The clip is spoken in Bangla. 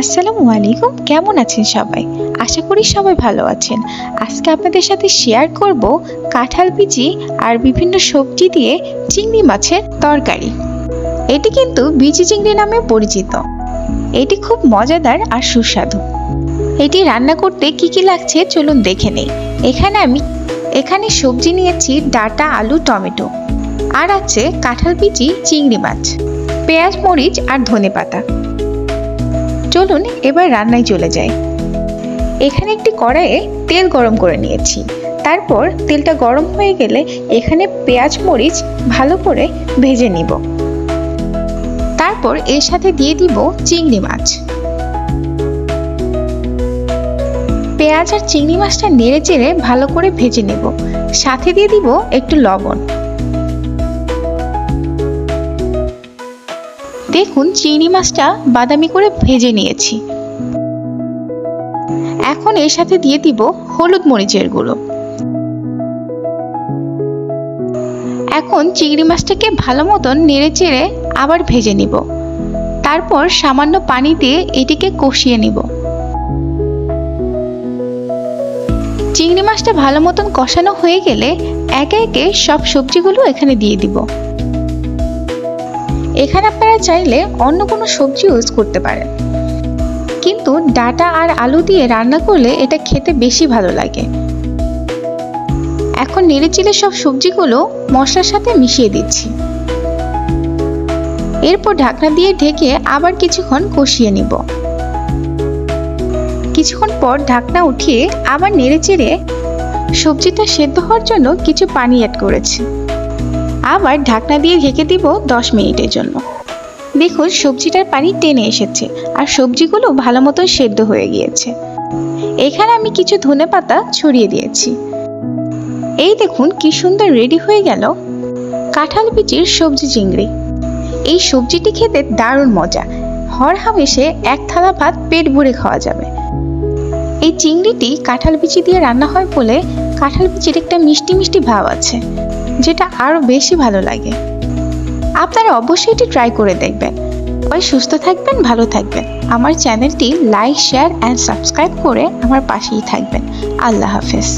আসসালামু আলাইকুম, কেমন আছেন সবাই? আশা করি সবাই ভালো আছেন। আজকে আপনাদের সাথে শেয়ার করব কাঁঠাল বিচি আর বিভিন্ন সবজি দিয়ে চিংড়ি মাছের তরকারি। এটি কিন্তু বিচি চিংড়ি নামে পরিচিত। এটি খুব মজাদার আর সুস্বাদু। এটি রান্না করতে কি কি লাগছে চলুন দেখে নেই। এখানে আমি, এখানে সবজি নিয়েছি ডাটা, আলু, টমেটো। আর আছে কাঁঠাল বিচি, চিংড়ি মাছ। পেঁয়াজ, মরিচ আর ধনে পাতা চলুন এবার রান্নায় চলে যাই। এখানে একটি কড়াইয়ে তেল গরম করে নিয়েছি। তারপর তেলটা গরম হয়ে গেলে এখানে পেঁয়াজ মরিচ ভালো করে ভেজে নিব। তারপর এর সাথে দিয়ে দিব চিংড়ি মাছ। পেঁয়াজ আর চিংড়ি মাছটা নেড়ে চেড়ে ভালো করে ভেজে নেব। সাথে দিয়ে দিব একটু লবণ। দেখুন, চিংড়ি মাছটা বাদামি করে ভেজে নিয়েছি। এখন এর সাথে দিয়ে দিব হলুদ মরিচের গুঁড়ো। এখন চিংড়ি মাছটাকে ভালো মতন নেড়ে চেড়ে আবার ভেজে নিব। তারপর সামান্য পানি দিয়ে এটিকে কষিয়ে নিব। চিংড়ি মাছটা ভালো মতন কষানো হয়ে গেলে একে একে সব সবজিগুলো এখানে দিয়ে দিব। এখানে আপনারা চাইলে অন্য কোনো সবজি ইউজ করতে পারেন। কিন্তু ডাটা আর আলু দিয়ে রান্না করলে এটা খেতে বেশি ভালো লাগে। এখন নেড়েচিলে সব সবজিগুলো মশলার সাথে মিশিয়ে দিচ্ছি। এরপর ঢাকনা দিয়ে ঢেকে আবার কিছুক্ষণ কষিয়ে নিব। কিছুক্ষণ পর ঢাকনা উঠিয়ে আবার নেড়েচেড়ে সবজিটা সেদ্ধ হওয়ার জন্য কিছু পানি অ্যাড করেছি। আবার ঢাকনা দিয়ে ঢেকে দিব দশ মিনিটের জন্য। দেখুন, সবজিটার পানি টেনে এসেছে আর সবজিগুলো ভালো মতো সেদ্ধ হয়ে গিয়েছে। এখানে আমি কিছু ধনে পাতা ছড়িয়ে দিয়েছি। এই দেখুন, কি সুন্দর রেডি হয়ে গেল কাঁঠাল বিচির সবজি চিংড়ি। এই সবজিটি খেতে দারুণ মজা। হর হামেশে এক থালা ভাত পেট ভরে খাওয়া যাবে। এই চিংড়িটি কাঁঠাল বিচি দিয়ে রান্না হয় বলে কাঁঠাল বীজের একটা মিষ্টি মিষ্টি ভাব আছে, যেটা আরও বেশি ভালো লাগে। আপনারা অবশ্যই এটি ট্রাই করে দেখবেন। সবাই সুস্থ থাকবেন, ভালো থাকবেন। আমার চ্যানেলটি লাইক শেয়ার অ্যান্ড সাবস্ক্রাইব করে আমার পাশেই থাকবেন। আল্লাহ হাফেজ।